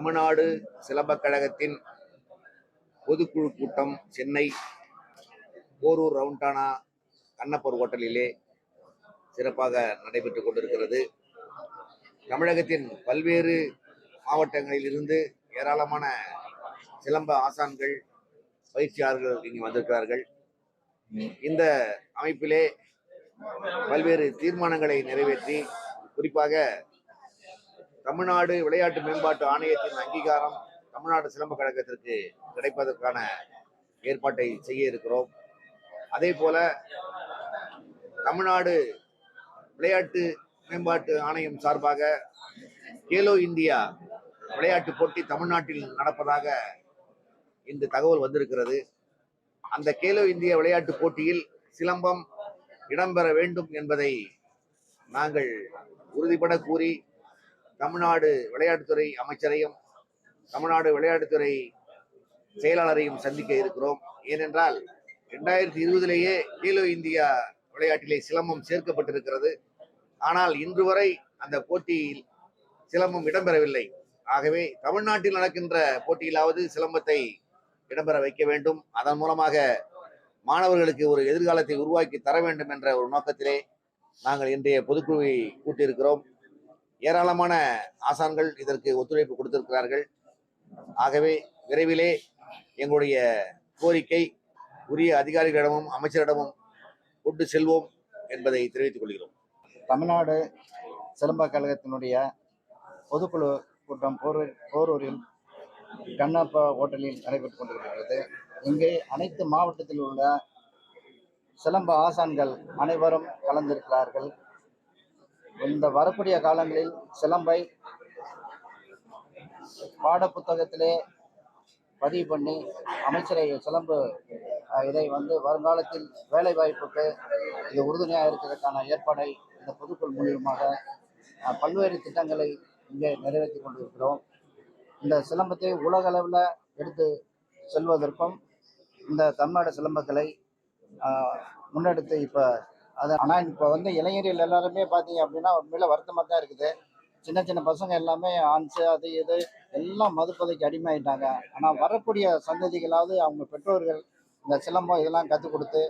தமிழ்நாடு சிலம்பக் கழகத்தின் பொதுக்குழு கூட்டம் சென்னை போரூர் ரவுண்டானா கண்ணப்பர் ஹோட்டலிலே சிறப்பாக நடைபெற்று கொண்டிருக்கிறது. தமிழகத்தின் பல்வேறு மாவட்டங்களில் இருந்து ஏராளமான சிலம்ப ஆசான்கள் பயிற்சியாளர்கள் இங்கு வந்திருக்கிறார்கள். இந்த அமைப்பிலே பல்வேறு தீர்மானங்களை நிறைவேற்றி குறிப்பாக தமிழ்நாடு விளையாட்டு மேம்பாட்டு ஆணையத்தின் அங்கீகாரம் தமிழ்நாடு சிலம்ப கழகத்திற்கு கிடைப்பதற்கான ஏற்பாட்டை செய்ய இருக்கிறோம். அதே போல தமிழ்நாடு விளையாட்டு மேம்பாட்டு ஆணையம் சார்பாக கேலோ இந்தியா விளையாட்டு போட்டி தமிழ்நாட்டில் நடப்பதாக இன்று தகவல் வந்திருக்கிறது. அந்த கேலோ இந்தியா விளையாட்டு போட்டியில் சிலம்பம் இடம்பெற வேண்டும் என்பதை நாங்கள் உறுதிபட கூறி தமிழ்நாடு விளையாட்டுத்துறை அமைச்சரையும் தமிழ்நாடு விளையாட்டுத்துறை செயலாளரையும் சந்திக்க இருக்கிறோம். ஏனென்றால் ரெண்டாயிரத்தி இருபதிலேயே கேலோ இந்தியா விளையாட்டிலே சிலம்பம் சேர்க்கப்பட்டிருக்கிறது. ஆனால் இன்று வரை அந்த போட்டியில் சிலம்பம் இடம்பெறவில்லை. ஆகவே தமிழ்நாட்டில் நடக்கின்ற போட்டியிலாவது சிலம்பத்தை இடம்பெற வைக்க வேண்டும். அதன் மூலமாக மாணவர்களுக்கு ஒரு எதிர்காலத்தை உருவாக்கி தர வேண்டும் என்ற ஒரு நோக்கத்திலே நாங்கள் இன்றைய பொதுக்குழுவை கூட்டியிருக்கிறோம். ஏராளமான ஆசான்கள் இதற்கு ஒத்துழைப்பு கொடுத்திருக்கிறார்கள். ஆகவே விரைவிலே எங்களுடைய கோரிக்கை உரிய அதிகாரிகளிடமும் அமைச்சரிடமும் கொண்டு செல்வோம் என்பதை தெரிவித்துக் கொள்கிறோம். தமிழ்நாடு சிலம்ப கழகத்தினுடைய பொதுக்குழு கூட்டம் போரூர் போரூரில் கண்ணப்பா ஹோட்டலில் நடைபெற்றுக் கொண்டிருக்கிறது. இங்கே அனைத்து மாவட்டத்தில் உள்ள சிலம்ப ஆசான்கள் அனைவரும் கலந்திருக்கிறார்கள். இந்த வரக்கூடிய காலங்களில் சிலம்பை பாடப்புத்தகத்திலே பதிவு பண்ணி அமைச்சரை சிலம்பு இதை வந்து வருங்காலத்தில் வேலை வாய்ப்புக்கு இது உறுதுணையாக இருக்கிறதுக்கான ஏற்பாடை இந்த பொதுக்குழு மூலியமாக பல்வேறு திட்டங்களை இங்கே நிறைவேற்றி கொண்டிருக்கிறோம். இந்த சிலம்பத்தை உலக அளவில் எடுத்து செல்வதற்கும் இந்த தமிழ்நாடு சிலம்பக்கலை முன்னெடுத்து இப்போ அது ஆனால் இப்போ வந்து இளைஞர்கள் எல்லாருமே பார்த்தீங்க அப்படின்னா உண்மையில வருத்தமாக தான் இருக்குது. சின்ன சின்ன பசங்க எல்லாமே ஆன்ஸு அது இது எல்லாம் மதுப்பதைக்கு அடிமையாயிட்டாங்க. ஆனால் வரக்கூடிய சந்ததிகளாவது அவங்க பெற்றோர்கள் இந்த சிலம்பம் இதெல்லாம் கற்றுக் கொடுத்து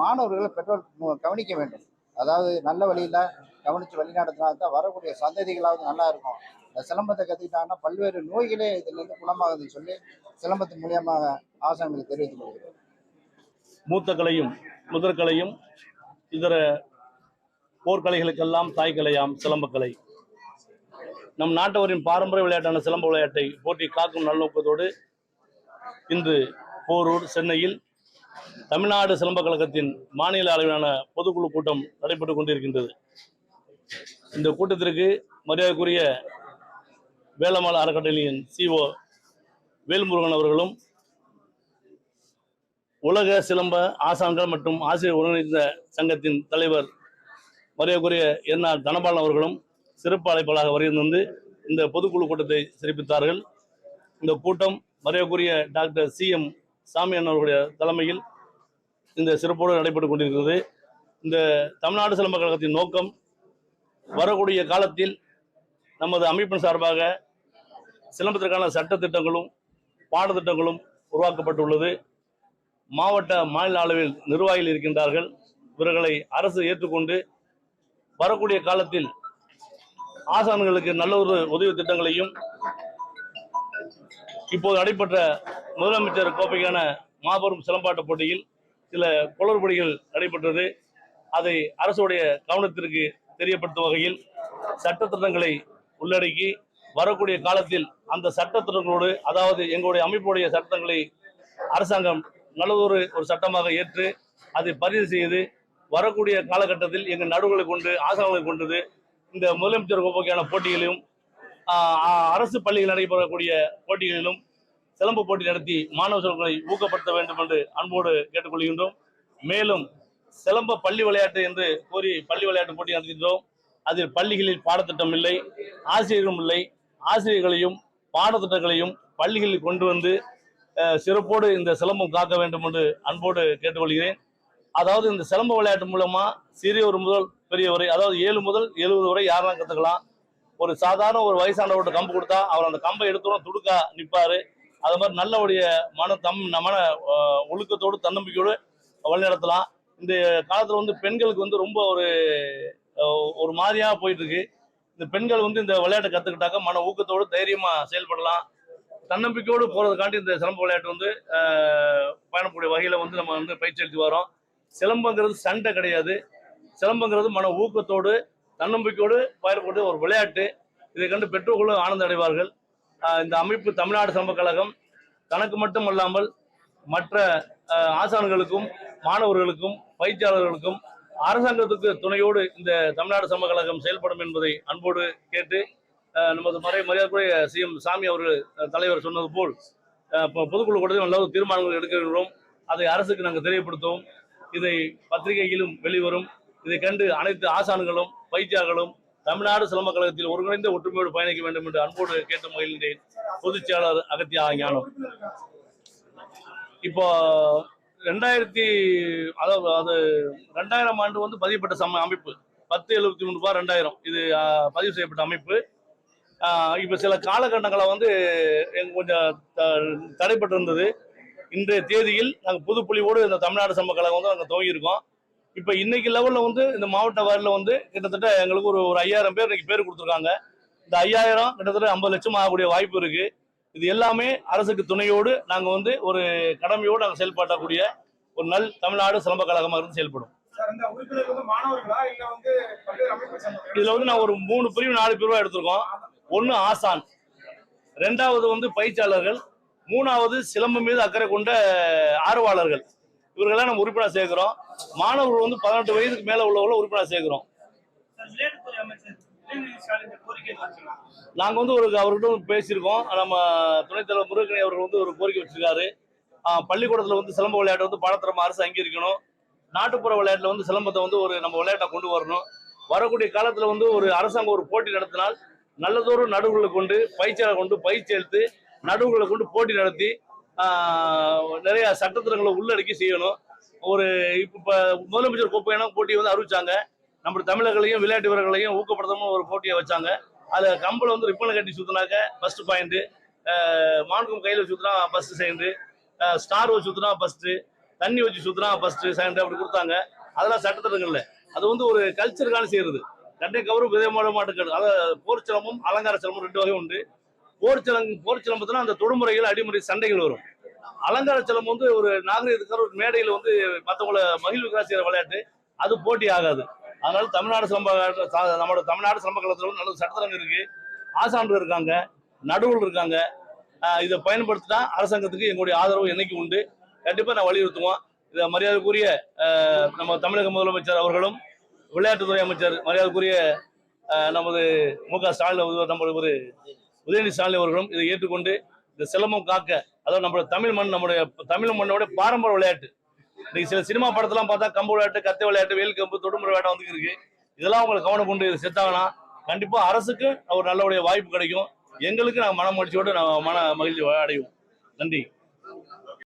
மாணவர்களை பெற்றோர் கவனிக்க வேண்டும். அதாவது நல்ல வழியில் கவனித்து வழிநடத்தினா தான் வரக்கூடிய சந்ததிகளாவது நல்லா இருக்கும். இந்த சிலம்பத்தை கற்றுக்கிட்டாங்கன்னா பல்வேறு நோய்களே இதுலேருந்து குணமாகுதுன்னு சொல்லி சிலம்பத்தின் மூலியமாக ஆசாமிகள் தெரிவித்துக் கொள்கிறோம் மூத்த கலையும் முதற்கலையும் இதர போர்க்கலைகளுக்கெல்லாம் தாய்க்கலையாம் சிலம்பக்கலை நம் நாட்டவரின் பாரம்பரிய விளையாட்டான சிலம்ப விளையாட்டை போட்டி காக்கும் நல்நோக்கத்தோடு இன்று போரூர் சென்னையில் தமிழ்நாடு சிலம்ப கழகத்தின் மாநில அளவிலான பொதுக்குழு கூட்டம் நடைபெற்றுக் கொண்டிருக்கின்றது. இந்த கூட்டத்திற்கு மரியாதைக்குரிய வேளமாள் அறக்கட்டளையின் சிஓ வேல்முருகன் அவர்களும் உலக சிலம்ப ஆசான்கள் மற்றும் ஆசிரியர் ஒருங்கிணைந்த சங்கத்தின் தலைவர் மரியாதைக்குரிய என்ஆர் தனபாலன் அவர்களும் சிறப்பு அழைப்பாளராக வருகிருந்து இந்த பொதுக்குழு கூட்டத்தை சிறப்பித்தார்கள். இந்த கூட்டம் மரியாதைக்குரிய டாக்டர் சி எம் சாமியன் அவர்களுடைய தலைமையில் இந்த சிறப்போடு நடைபெற்று கொண்டிருக்கிறது. இந்த தமிழ்நாடு சிலம்ப கழகத்தின் நோக்கம் வரக்கூடிய காலத்தில் நமது அமைப்பின் சார்பாக சிலம்பத்திற்கான சட்டத்திட்டங்களும் பாடத்திட்டங்களும் உருவாக்கப்பட்டுள்ளது. மாவட்ட மாநில அளவில் நிர்வாகிகள் இருக்கின்றார்கள். இவர்களை அரசு ஏற்றுக்கொண்டு வரக்கூடிய காலத்தில் ஆசான்களுக்கு நல்ல ஒரு உதவி திட்டங்களையும் இப்போது நடைபெற்ற முதலமைச்சர் கோப்பைக்கான மாபெரும் சிலம்பாட்ட போட்டியில் சில குளறுபடிகள் நடைபெற்றது. அதை அரசுடைய கவனத்திற்கு தெரியப்படுத்தும் வகையில் சட்டத்திட்டங்களை உள்ளடக்கி வரக்கூடிய காலத்தில் அந்த சட்டத்திட்டங்களோடு அதாவது எங்களுடைய அமைப்புடைய சட்டங்களை அரசாங்கம் நல்லதொரு ஒரு சட்டமாக ஏற்று அதை பதிவு செய்து வரக்கூடிய காலகட்டத்தில் எங்கள் நடுவுகளை கொண்டு ஆசான்களை கொண்டது இந்த முதலமைச்சர் கோப்பைக்கான போட்டிகளிலும் அரசு பள்ளியில் நடைபெறக்கூடிய போட்டிகளிலும் சிலம்பு போட்டி நடத்தி மாணவ செல்வங்களை ஊக்கப்படுத்த வேண்டும் என்று அன்போடு கேட்டுக்கொள்கின்றோம். மேலும் சிலம்ப பள்ளி விளையாட்டு என்று கூறி பள்ளி விளையாட்டு போட்டி நடத்துகின்றோம். அதில் பள்ளிகளில் பாடத்திட்டம் இல்லை ஆசிரியர்களும் இல்லை. ஆசிரியர்களையும் பாடத்திட்டங்களையும் பள்ளிகளில் கொண்டு வந்து சிறப்போடு இந்த சிலம்பம் காக்க வேண்டும் என்று அன்போடு கேட்டுக்கொள்கிறேன். அதாவது இந்த சிலம்ப விளையாட்டு மூலமா சிறியவர் முதல் பெரியவரை அதாவது ஏழு முதல் எழுபது வரை யாரெல்லாம் கத்துக்கலாம்? ஒரு சாதாரண ஒரு வயசானவர்கிட்ட கம்பு கொடுத்தா அவர் அந்த கம்பை எடுத்தோட துடுக்கா நிற்பாரு அது மாதிரி நல்லவுடைய மன தம் மன ஒழுக்கத்தோடு தன்னம்பிக்கையோடு வழிநடத்தலாம். இந்த காலத்தில் வந்து பெண்களுக்கு வந்து ரொம்ப ஒரு ஒரு மாதிரியாக போயிட்டு இருக்கு. இந்த பெண்கள் வந்து இந்த விளையாட்டை கற்றுக்கிட்டாக்க மன ஊக்கத்தோடு தைரியமாக செயல்படலாம். தன்னம்பிக்கையோடு போறதுக்காண்டி இந்த சிலம்ப விளையாட்டு வந்து ஆஹ், பயணக்கூடிய வகையில வந்து நம்ம வந்து பயிற்சி அளித்து வரோம் சிலம்பங்கிறது சண்டை கிடையாது. சிலம்பங்கிறது மன ஊக்கத்தோடு தன்னம்பிக்கையோடு பயணக்கூடிய ஒரு விளையாட்டு. இதை கண்டு பெற்றோர்களும் ஆனந்தம் அடைவார்கள் இந்த அமைப்பு தமிழ்நாடு சிலம்ப கழகம். தனக்கு மட்டும் அல்லாமல் மற்ற ஆஹ், ஆசான்களுக்கும் மாணவர்களுக்கும் பயிற்சியாளர்களுக்கும் அரசாங்கத்துக்கு துணையோடு இந்த தமிழ்நாடு சம கழகம் செயல்படும் என்பதை அன்போடு கேட்டு நமது மறை மரியாதைக்குரிய சிஎம் சாமி அவர்கள் தலைவர் சொன்னது போல் பொதுக்குழு கூட்டத்தில் நல்ல தீர்மானங்கள் எடுக்கின்றோம். அதை அரசுக்கு நாங்கள் தெரியப்படுத்துவோம். இதை பத்திரிகையிலும் வெளிவரும். இதை கண்டு அனைத்து ஆசான்களும் பயிற்சியாளர்களும் தமிழ்நாடு சிலம்ப கழகத்தில் ஒருங்கிணைந்த ஒற்றுமையோடு பயணிக்க வேண்டும் என்று அன்போடு கேட்டு முயல்கின்றேன் பொதுச் செயலாளர் அகத்தியா ஞானம். இப்போ ரெண்டாயிரத்தி அதாவது அது ரெண்டாயிரம் ஆண்டு வந்து பதிவுப்பட்ட சம அமைப்பு. பத்து எழுபத்தி மூணு ரூபாய் ரெண்டாயிரம். இது பதிவு செய்யப்பட்ட அமைப்பு. இப்போ சில காலகட்டங்களை வந்து எங்க கொஞ்சம் தடைப்பட்டு இருந்தது இன்றைய தேதியில் நாங்கள் புதுப்புலியோடு இந்த தமிழ்நாடு சம கழகம் வந்து நாங்கள் துவங்கியிருக்கோம். இப்போ இன்னைக்கு லெவலில் வந்து இந்த மாவட்ட வாரியில் வந்து கிட்டத்தட்ட எங்களுக்கு ஒரு ஒரு ஐயாயிரம் பேர் இன்னைக்கு பேர் கொடுத்துருக்காங்க. இந்த ஐயாயிரம் கிட்டத்தட்ட ஐம்பது லட்சம் ஆகக்கூடிய வாய்ப்பு இருக்கு. இது எல்லாமே அரசுக்கு துணையோடு நாங்கள் வந்து ஒரு கடமையோடு நாங்கள் செயல்படக்கூடிய ஒரு நல் தமிழ்நாடு சிலம்ப கழகமாக இருந்து செயல்படும்? இதுல வந்து நான் ஒரு மூணு பிரிவு நாலு பிரிவா எடுத்திருக்கோம். ஒன்னு ஆசான். ரெண்டாவது வந்து பயிற்சியாளர்கள். மூணாவது சிலம்பம் மீது அக்கறை கொண்ட ஆர்வலர்கள். இவர்களெல்லாம் நம்ம உறுப்பினர் சேர்க்கிறோம். மாணவர்கள் வந்து பதினெட்டு வயதுக்கு மேல உள்ளவங்கள உறுப்பினர் சேர்க்கிறோம். நாங்க வந்து ஒரு அவர்கிட்ட பேசியிருக்கோம். நம்ம துணைத் தலைவர் முருகனை அவர்கள் வந்து ஒரு கோரிக்கை வச்சிருக்காரு. பள்ளிக்கூடத்துல வந்து சிலம்ப விளையாட்டு வந்து பாடத்திறமை அரசு அங்கீகரிக்கணும். நாட்டுப்புற விளையாட்டுல வந்து சிலம்பத்தை வந்து ஒரு நம்ம விளையாட்டை கொண்டு வரணும். வரக்கூடிய காலத்துல வந்து ஒரு அரசாங்கம் ஒரு போட்டி நடத்தினால் நல்லதொரு நடுவுகளை கொண்டு பயிற்சியாளர் கொண்டு பயிற்சி எடுத்து நடுவுகளை கொண்டு போட்டி நடத்தி நிறைய சட்டத்திட்டங்களை உள்ளடக்கி செய்யணும். ஒரு இப்போ முதலமைச்சர் கோப்பையான போட்டியை வந்து அறிவிச்சாங்க. நம்ம தமிழர்களையும் விளையாட்டு வீரர்களையும் ஊக்கப்படுத்தணும் ஒரு போட்டியை வச்சாங்க. அதில் கம்பளை வந்து ரிப்பனை கட்டி சுத்தினாக்க ஃபர்ஸ்ட் பாயிண்ட் மான்கும் கையில் சுத்தினா ஃபர்ஸ்ட் செகண்ட் ஸ்டார் வச்சு சுத்தினா ஃபர்ஸ்ட் தண்ணி வச்சு சுத்தினா ஃபர்ஸ்ட் செகண்ட் அப்படி கொடுத்தாங்க. அதெல்லாம் சட்டத்திட்டங்கள்ல அது வந்து ஒரு கல்ச்சருக்கான செய்யறது. கட்டை கவரும் மாட மாட்டுக்கள் அதாவது போர் சிலம்பம் அலங்கார சிலம்பம் ரெண்டு வகை உண்டு. போர் சிலம்பம் போர் சிலம்பத்துல அந்த தொடுமுறைகள் அடிமுறை சண்டைகள் வரும். அலங்கார சிலம்பம் வந்து ஒரு நாகரிகத்துக்கார ஒரு மேடையில் வந்து மற்றவங்கள மகிழ்வுக்காக செய்யற விளையாட்டு. அது போட்டி ஆகாது. அதனால தமிழ்நாடு சிலம்ப நம்மளோட தமிழ்நாடு சிலம்பக்கலத்தில் நல்ல சட்டத்தரங்க இருக்கு. ஆசான்கள் இருக்காங்க நடுவில் இருக்காங்க. இதை பயன்படுத்தினா அரசாங்கத்துக்கு எங்களுடைய ஆதரவு என்னைக்கு உண்டு. கண்டிப்பாக நான் வலியுறுத்துவோம். இதை மரியாதைக்குரிய நம்ம தமிழக முதலமைச்சர் அவர்களும் விளையாட்டுத்துறை அமைச்சர் மரியாதைக்குரிய நமது மு க ஸ்டாலின் நம்ம ஒரு உதயநிதி ஸ்டாலின் அவர்களும் இதை ஏற்றுக்கொண்டு இந்த சிலம்பம் காக்க அதாவது நம்மளோட தமிழ் மண் நம்முடைய தமிழ் மண்ணோட பாரம்பரிய விளையாட்டு. இன்னைக்கு சில சினிமா படத்தெல்லாம் பார்த்தா கம்பு விளையாட்டு கத்தை விளையாட்டு வேல் கம்பு தொடுமுறை விளையாட்டு வந்து இருக்கு. இதெல்லாம் உங்களுக்கு கவனம் கொண்டு இது செத்தாங்கன்னா கண்டிப்பா அரசுக்கு ஒரு நல்லபடிய வாய்ப்பு கிடைக்கும். எங்களுக்கு நாங்கள் மன மகிழ்ச்சியோடு நாங்கள் மன மகிழ்ச்சி அடைவோம். நன்றி.